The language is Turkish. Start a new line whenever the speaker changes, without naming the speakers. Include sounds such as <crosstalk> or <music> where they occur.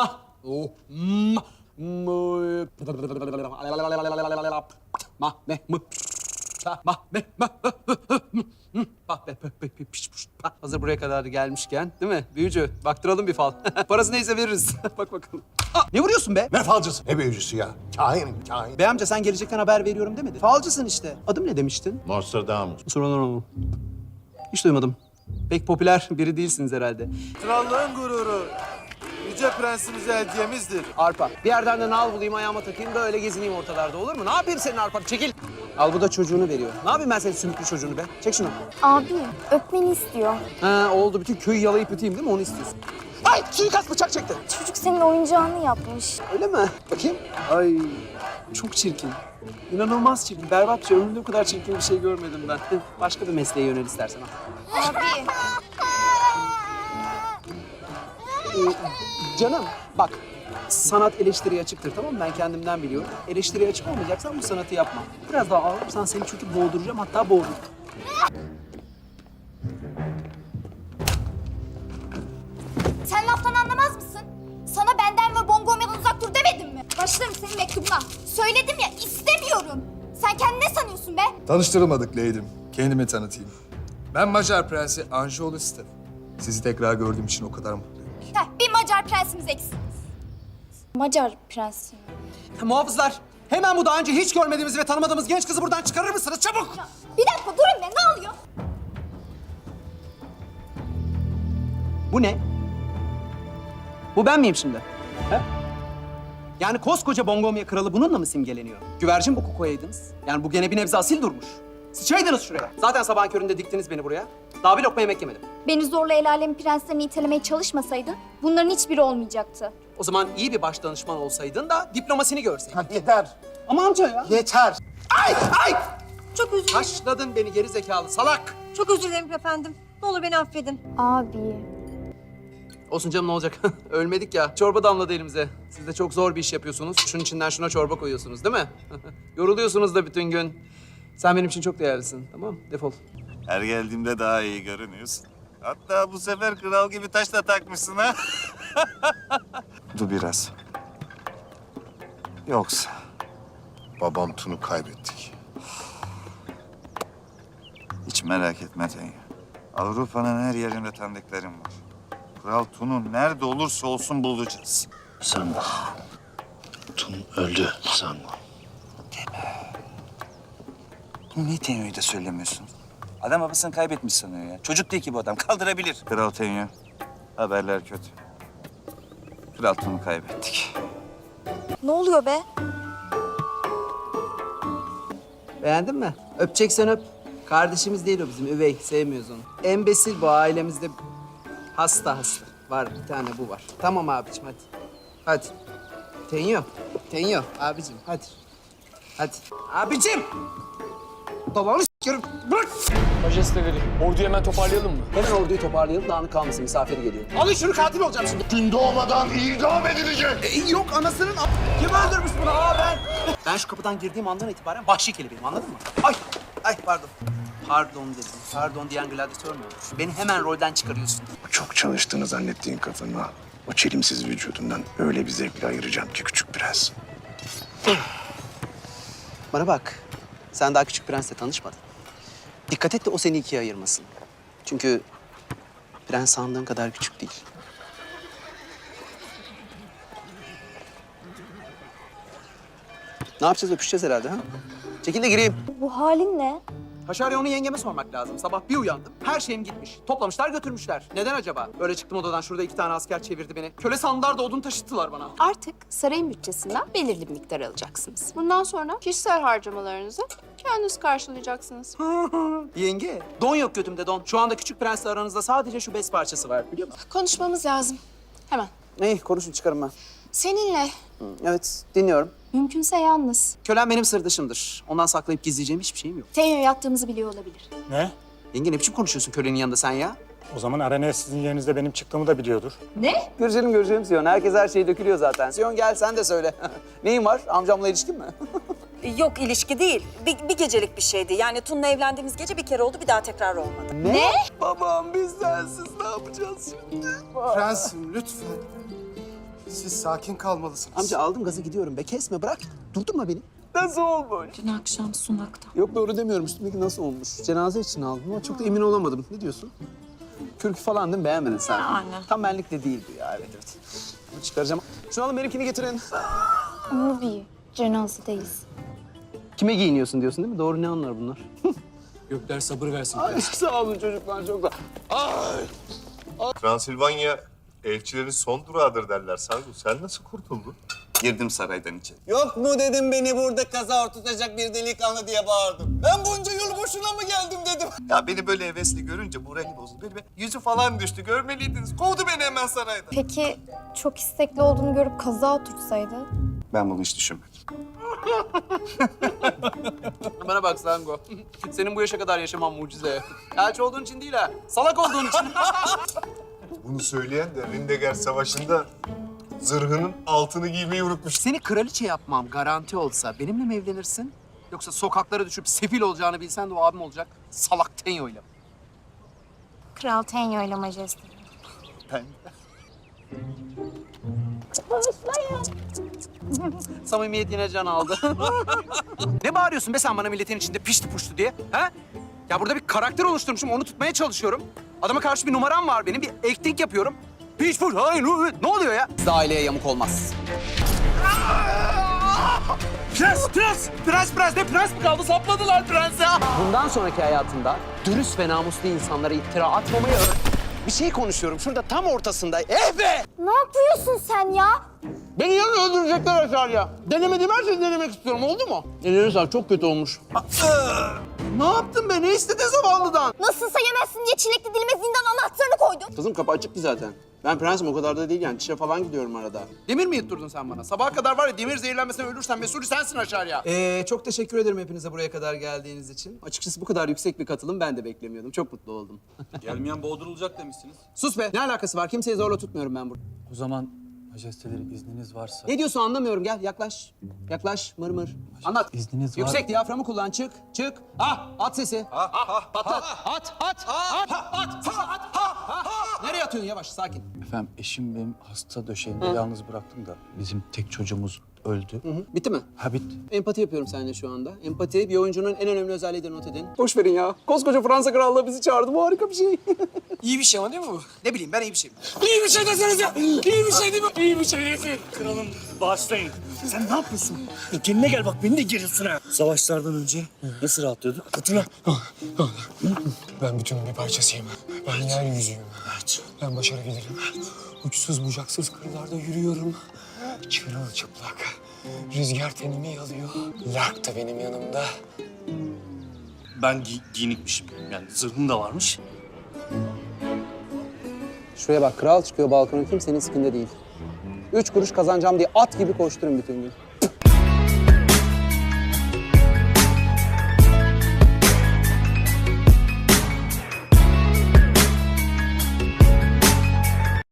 Ma. Oh. Ma. Ma. Ne. Mı. Ma. Ne. Ma. Ah. Ah, Hazır buraya kadar gelmişken değil mi? Büyücü baktıralım bir fal. Parası neyse veririz. Bak bakalım. Ah, ne vuruyorsun be?
Ne falcısı, ne büyücüsü ya. Kahinim, kahin.
Bey amca sen gelecekten haber veriyorum demedin. Falcısın işte. Adım ne demiştin?
Nostradamus.
Sorular o. Hiç duymadım. Pek popüler biri değilsiniz herhalde.
Krallığın gururu. Yüce prensimize hediyemizdir.
Arpa. Bir yerden de nal bulayım ayağıma takayım böyle gezineyim ortalarda olur mu? Ne yapayım senin arpa? Çekil. Al bu da çocuğunu veriyor. Ne yapayım ben senin sümüklü çocuğunu be? Çek şunu.
Abi öpmeni istiyor.
Ha oldu bütün köyü yalayıp öteyim değil mi? Onu istiyorsun. Ay suikast bıçak çekti.
Çocuk senin oyuncağını yapmış.
Öyle mi? Bakayım. Ay çok çirkin. İnanılmaz çirkin. Berbat bir şey. Ömrümde bu kadar çirkin bir şey görmedim ben. Başka bir mesleğe yönel istersen.
Abi.
Canım bak sanat eleştiriye açıktır tamam mı? Ben kendimden biliyorum. Eleştiriye açık olmayacaksan bu sanatı yapma. Biraz daha ağırsan seni çünkü boğduracağım hatta boğururum.
Sen laftan anlamaz mısın? Sana benden ve Bongomya'dan uzak dur demedim mi? Başlarım senin mektubuna. Söyledim ya istemiyorum. Sen kendini ne sanıyorsun be?
Tanıştırılmadık Leydim. Kendimi tanıtayım. Ben Macar Prensi Anjolu Stef. Sizi tekrar gördüğüm için o kadar mutluyum.
Heh, bir Macar prensimiz eksik. Macar prensi mi?
Muhafızlar hemen bu daha önce hiç görmediğimiz ve tanımadığımız genç kızı buradan çıkarır mısınız çabuk?
Bir dakika durun be ne oluyor?
Bu ne? Bu ben miyim şimdi? He? Yani koskoca Bongomya kralı bununla mı simgeleniyor? Güvercin bu koyaydınız. Yani bu gene bir nebze asil durmuş. Sıçaydınız şuraya. Zaten sabahın köründe diktiniz beni buraya. Daha bir lokma yemek yemedim.
Beni zorla el alemin prenslerini itelemeye çalışmasaydın bunların hiçbiri olmayacaktı.
O zaman iyi bir baş danışman olsaydın da diplomasini görseydin.
Ha, yeter,
Ama amca ya.
yeter.
Ay ay!
Çok özür dilerim.
Taşladın beni geri zekalı salak.
Çok özür dilerim efendim. Ne olur beni affedin.
Abi.
Olsun canım ne olacak? <laughs> Ölmedik ya. Çorba damladı elimize. Siz de çok zor bir iş yapıyorsunuz. Şunun içinden şuna çorba koyuyorsunuz değil mi? <laughs> Yoruluyorsunuz da bütün gün. Sen benim için çok değerlisin. Tamam Defol.
Her geldiğimde daha iyi görünüyorsun. Hatta bu sefer kral gibi taş da takmışsın ha. <laughs>
Dur biraz. Yoksa babam Tun'u kaybettik.
Hiç merak etme Tenya. Avrupa'nın her yerinde tanıdıklarım var. Kral Tun'un nerede olursa olsun bulacağız.
Sanma. Tun öldü sanma.
Niye Tenyo'yu da söylemiyorsun? Adam babasını kaybetmiş sanıyor ya. Çocuk değil ki bu adam. <laughs> Kaldırabilir.
Kral Tenya, haberler kötü. Kral Tun'u kaybettik.
Ne oluyor be?
Beğendin mi? Öpeceksen öp. Kardeşimiz değil o bizim. Üvey. Sevmiyoruz onu. Embesil bu ailemizde. Hasta hasta. Var bir tane bu var. Tamam abicim hadi. Hadi. Tenyo. Tenyo abicim hadi. Hadi. Abicim! Babanı s**erim. Bırak!
Majesteleri, orduyu hemen toparlayalım mı?
Hemen orduyu toparlayalım. Dağınık kalmasın. Misafiri geliyor. Alın şunu katil olacağım şimdi.
Gün doğmadan idam edilecek.
E, yok anasının... Kim öldürmüş bunu? Aa ben. Ben şu kapıdan girdiğim andan itibaren vahşi kelebeğim anladın mı? Ay, ay pardon. Pardon dedim. Pardon diyen gladyatör mü olur? Beni hemen rolden çıkarıyorsun.
Çok çalıştığını zannettiğin kadına o çelimsiz vücudundan öyle bir zevkle ayıracağım ki küçük prens.
Bana bak. Sen daha küçük prensle tanışmadın. Dikkat et de o seni ikiye ayırmasın. Çünkü prens sandığın kadar küçük değil. Ne yapacağız? Öpüşeceğiz herhalde ha? Çekil de gireyim.
Bu halin ne?
Haşarya onu yengeme sormak lazım. Sabah bir uyandım. Her şeyim gitmiş. Toplamışlar götürmüşler. Neden acaba? Öyle çıktım odadan şurada iki tane asker çevirdi beni. Köle sandılar da odun taşıttılar bana.
Artık sarayın bütçesinden belirli bir miktar alacaksınız. Bundan sonra kişisel harcamalarınızı kendiniz karşılayacaksınız. <laughs>
Yenge. Don yok götümde don. Şu anda küçük prensle aranızda sadece şu bez parçası var biliyor musun?
Konuşmamız lazım. Hemen.
İyi konuşun çıkarım ben.
Seninle
Evet dinliyorum.
mümkünse yalnız.
Kölem benim sırdışımdır. Ondan saklayıp gizleyeceğim hiçbir şeyim yok.
Tenyo yattığımızı biliyor olabilir.
Ne?
Yenge ne biçim konuşuyorsun kölenin yanında sen ya?
O zaman arenaya sizin yerinizde benim çıktığımı da biliyordur.
Görüşelim görüşelim Siyon. Herkes her şeyi dökülüyor zaten. Siyon gel sen de söyle. <laughs> Neyin var? Amcamla ilişkin mi? <laughs>
Yok ilişki değil. Bir, bir gecelik bir şeydi. Yani Tun'la evlendiğimiz gece bir kere oldu bir daha tekrar olmadı.
Babam biz sensiz ne yapacağız şimdi?
Prensim lütfen. Siz sakin kalmalısınız.
Amca aldım gazı gidiyorum be. Kesme bırak. Durdurma beni. Nasıl olmuş?
Dün akşam sunakta.
Yok doğru demiyorum. Üstümdeki nasıl olmuş? Cenaze için aldım ama çok da emin olamadım. Ne diyorsun? Kürkü falan değil mi? Beğenmedin sen.
Yani.
Tam benlik de değil bu ya. Evet evet. Bunu çıkaracağım. Şunu alın benimkini getirin.
Abi cenazedeyiz.
Kime giyiniyorsun diyorsun değil mi? Doğru ne anlar bunlar? <laughs>
Gökler sabır versin.
Ay, sağ olun çocuklar çok da.
Transilvanya elçilerin son durağıdır derler Sangu. Sen nasıl kurtuldun?
Girdim saraydan içeri.
Yok mu dedim beni burada kaza ortutacak bir delikanlı diye bağırdım. Ben bunca yol boşuna mı geldim dedim.
Ya beni böyle hevesli görünce morali bozuldu. Benim yüzü falan düştü. Görmeliydiniz. Kovdu beni hemen saraydan.
Peki çok istekli olduğunu görüp kaza oturtsaydı?
Ben bunu hiç düşünmedim. <laughs>
Bana bak Sango. Senin bu yaşa kadar yaşaman mucize. Elçi olduğun için değil ha. Salak olduğun için. <laughs>
Bunu söyleyen de Rindeger Savaşı'nda zırhının altını giymeyi unutmuş.
Seni kraliçe yapmam garanti olsa benimle mi evlenirsin? Yoksa sokaklara düşüp sefil olacağını bilsen de o abim olacak. Salak Tenyo'yla.
Kral Tenyo ile majeste.
Ben
Samimiyet yine can aldı. <laughs> ne bağırıyorsun be sen bana milletin içinde pişti puştu diye? Ha? Ya burada bir karakter oluşturmuşum, onu tutmaya çalışıyorum. Adama karşı bir numaram var benim, bir acting yapıyorum. Piş puş, hayır, ne oluyor ya? Bizde aileye yamuk olmaz. Prens, prens, prens, prens. Ne prens mi kaldı? Sapladılar prens ya. Bundan sonraki hayatında dürüst ve namuslu insanlara iftira atmamayı öğren. Bir şey konuşuyorum şurada tam ortasında. Eh be!
Ne yapıyorsun sen ya?
Beni yarın öldürecekler aşağıya. Denemediğim her şeyi denemek istiyorum. Oldu mu? Ellerine sağlık. Çok kötü olmuş. ne yaptın be? Ne istedin zavallıdan?
Nasılsa yemezsin diye çilekli dilime zindan anahtarını koydum.
Kızım kapı açıktı zaten. Ben prensim o kadar da değil yani. Çişe falan gidiyorum arada. Demir mi yutturdun sen bana? Sabaha kadar var ya demir zehirlenmesine ölürsen mesulü sensin aşağıya. Ee, çok teşekkür ederim hepinize buraya kadar geldiğiniz için. Açıkçası bu kadar yüksek bir katılım ben de beklemiyordum. Çok mutlu oldum.
Gelmeyen boğdurulacak demişsiniz.
Sus be. Ne alakası var? Kimseyi zorla tutmuyorum ben burada.
O zaman majesteleri izniniz varsa...
Ne diyorsun anlamıyorum. Gel yaklaş. Yaklaş. Mır mır. Anlat.
İzniniz var.
Yüksek diyaframı kullan. Çık. Çık. Ah. At sesi. Ah. Ah. Patlat. At. At. At. At. Atıyorsun? Yavaş. Sakin.
Efendim eşim benim hasta döşeğinde yalnız bıraktım da bizim tek çocuğumuz öldü.
Hı hı. Bitti mi?
Ha bitti.
Empati yapıyorum seninle şu anda. Empati bir oyuncunun en önemli özelliğidir not edin. Boş verin ya. Koskoca Fransa Krallığı bizi çağırdı. Bu harika bir şey. <laughs>
İyi bir şey ama değil mi bu?
ne bileyim ben iyi bir şey.
İyi bir şey desenize. İyi bir şey değil mi? İyi bir şey değil. Kralım bağışlayın. Sen ne yapıyorsun? Kendine gel bak beni de geriyorsun ha. Savaşlardan önce nasıl rahatlıyorduk? Hatırla.
Ben bütünün bir parçasıyım. Ben yeryüzüyüm. Ben başarabilirim. Uçsuz bucaksız kırlarda yürüyorum. Çırılçıplak. Rüzgar tenimi yalıyor. Lark da benim yanımda.
Ben gi- giyinikmişim. Yani zırhım da varmış.
Şuraya bak kral çıkıyor balkona kimsenin sikinde değil. Üç kuruş kazanacağım diye at gibi koşturun bütün gün.